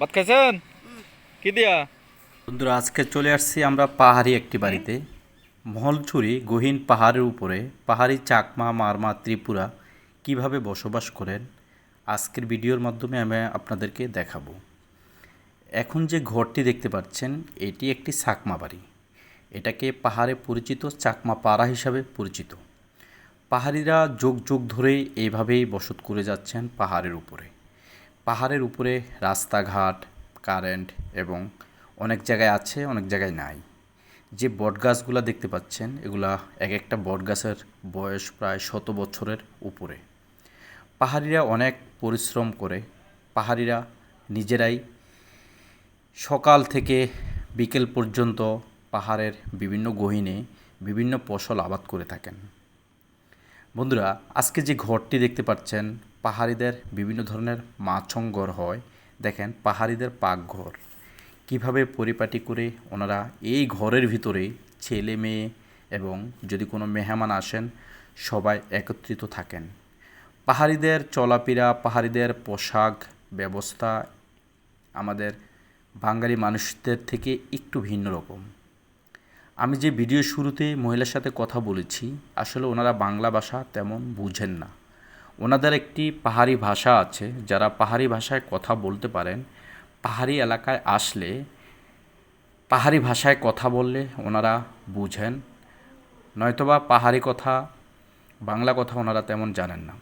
ভাত খাইছেন? কি দিয়া? বন্ধুরা, আজকে চলে আসছি আমরা পাহাড়ি একটি বাড়িতে। মহলছুরি গহীন পাহাড়ের উপরে, পাহাড়ি চাকমা, মারমা, ত্রিপুরা কীভাবে বসবাস করেন, আজকের ভিডিওর মাধ্যমে আমি আপনাদেরকে দেখাবো। এখন যে ঘরটি দেখতে পাচ্ছেন, এটি একটি চাকমা বাড়ি। এটাকে পাহাড়ে পরিচিত চাকমা পাড়া হিসাবে পরিচিত। পাহাড়িরা যুগ যুগ ধরেই এইভাবেই বসত করে যাচ্ছেন পাহাড়ের উপরে। পাহাড়ের উপরে রাস্তাঘাট, কারেন্ট এবং অনেক জায়গায় আছে, অনেক জায়গায় নাই। যে বটগাছগুলো দেখতে পাচ্ছেন, এগুলা এক একটা বটগাছের বয়স প্রায় শত বছরের উপরে। পাহাড়িরা অনেক পরিশ্রম করে। পাহাড়িরা নিজেরাই সকাল থেকে বিকেল পর্যন্ত পাহাড়ের বিভিন্ন গহীনে বিভিন্ন ফসল আবাদ করে থাকেন। বন্ধুরা, আজকে যে ঘরটি দেখতে পাচ্ছেন পাহাড়িদের বিভিন্ন ধরনের মাছং ঘর হয়। দেখেন, পাহাড়িদের পাকঘর। কীভাবে পরিপাটি করে ওনারা এই ঘরের ভিতরে ছেলে মেয়ে এবং যদি কোনো মেহমান আসেন, সবাই একত্রিত থাকেন। পাহাড়িদের চলাফেরা, পাহাড়িদের পোশাক ব্যবস্থা আমাদের বাঙালি মানুষদের থেকে একটু ভিন্ন রকম। আমি যে ভিডিও শুরুতে মহিলার সাথে কথা বলেছি, আসলে ওনারা বাংলা ভাষা তেমন বুঝেন না। ওনাদের একটি পাহাড়ি ভাষা আছে, যারা পাহাড়ি ভাষায় কথা বলতে পারেন। পাহাড়ি এলাকায় আসলে পাহাড়ি ভাষায় কথা বললে ওনারা বুঝেন। নয়তোবা পাহাড়ি কথা, বাংলা কথা ওনারা তেমন জানেন না।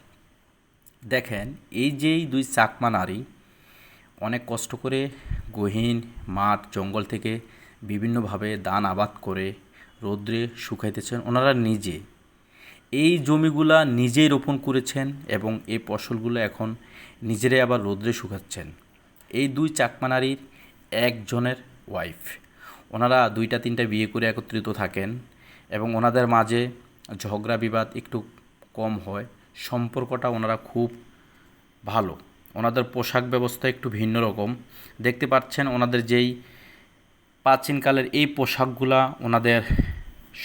দেখেন, এই যেই দুই চাকমা নারী অনেক কষ্ট করে গহীন, মাঠ, জঙ্গল থেকে বিভিন্নভাবে দান আবাদ করে রৌদ্রে শুকাইতেছেন, ওনারা নিজে। এই জমিগুলা নিজেই রোপণ করেছেন এবং এই ফসলগুলো এখন নিজেরাই আবার রৌদ্রে শুকাচ্ছেন। এই দুই চাকমা নারীর একজনের ওয়াইফ ওনারা দুইটা তিনটা বিয়ে করে একত্রিত থাকেন এবং ওনাদের মাঝে ঝগড়া বিবাদ একটু কম হয়। সম্পর্কটা ওনারা খুব ভালো। ওনাদের পোশাক ব্যবস্থা একটু ভিন্ন রকম। দেখতে পাচ্ছেন ওনাদের যেই প্রাচীনকালের এই পোশাকগুলা ওনাদের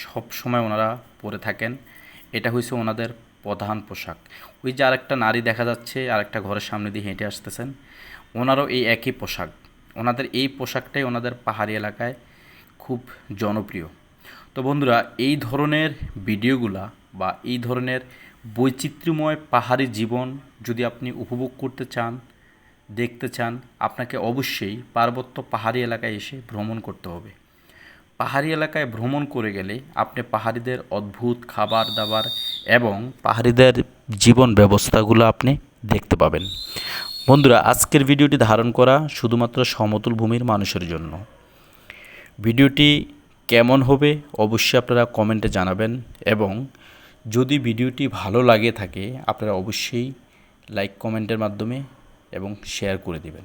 সব সময় ওনারা পরে থাকেন। এটা হয়েছে ওনাদের প্রধান পোশাক। ওই যে আরেকটা নারী দেখা যাচ্ছে, আরেকটা ঘরের সামনে দিয়ে হেঁটে আসতেছেন, ওনারও এই একই পোশাক। ওনাদের এই পোশাকটাই ওনাদের পাহাড়ি এলাকায় খুব জনপ্রিয়। তো বন্ধুরা, এই ধরনের ভিডিওগুলা বা এই ধরনের বৈচিত্র্যময় পাহাড়ি জীবন যদি আপনি উপভোগ করতে চান, দেখতে চান, আপনাকে অবশ্যই পার্বত্য পাহাড়ি এলাকায় এসে ভ্রমণ করতে হবে। পাহাড়ি এলাকায় ভ্রমণ করে গেলে আপনি পাহাড়িদের অদ্ভুত খাবার দাবার এবং পাহাড়িদের জীবন ব্যবস্থাগুলো আপনি দেখতে পাবেন। বন্ধুরা, আজকের ভিডিওটি ধারণ করা শুধুমাত্র সমতল ভূমির মানুষের জন্য। ভিডিওটি কেমন হবে অবশ্যই আপনারা কমেন্টে জানাবেন এবং যদি ভিডিওটি ভালো লাগে থাকে, আপনারা অবশ্যই লাইক, কমেন্টের মাধ্যমে এবং শেয়ার করে দিবেন।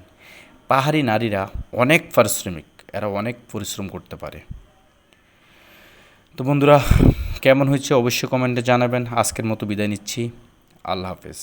পাহাড়ি নারীরা অনেক পারিশ্রমিক, এরা অনেক পরিশ্রম করতে পারে। তো বন্ধুরা কেমন হয়েছে অবশ্যই কমেন্টে জানাবেন। আজকের মতো বিদায় নিচ্ছি। আল্লাহ হাফেজ।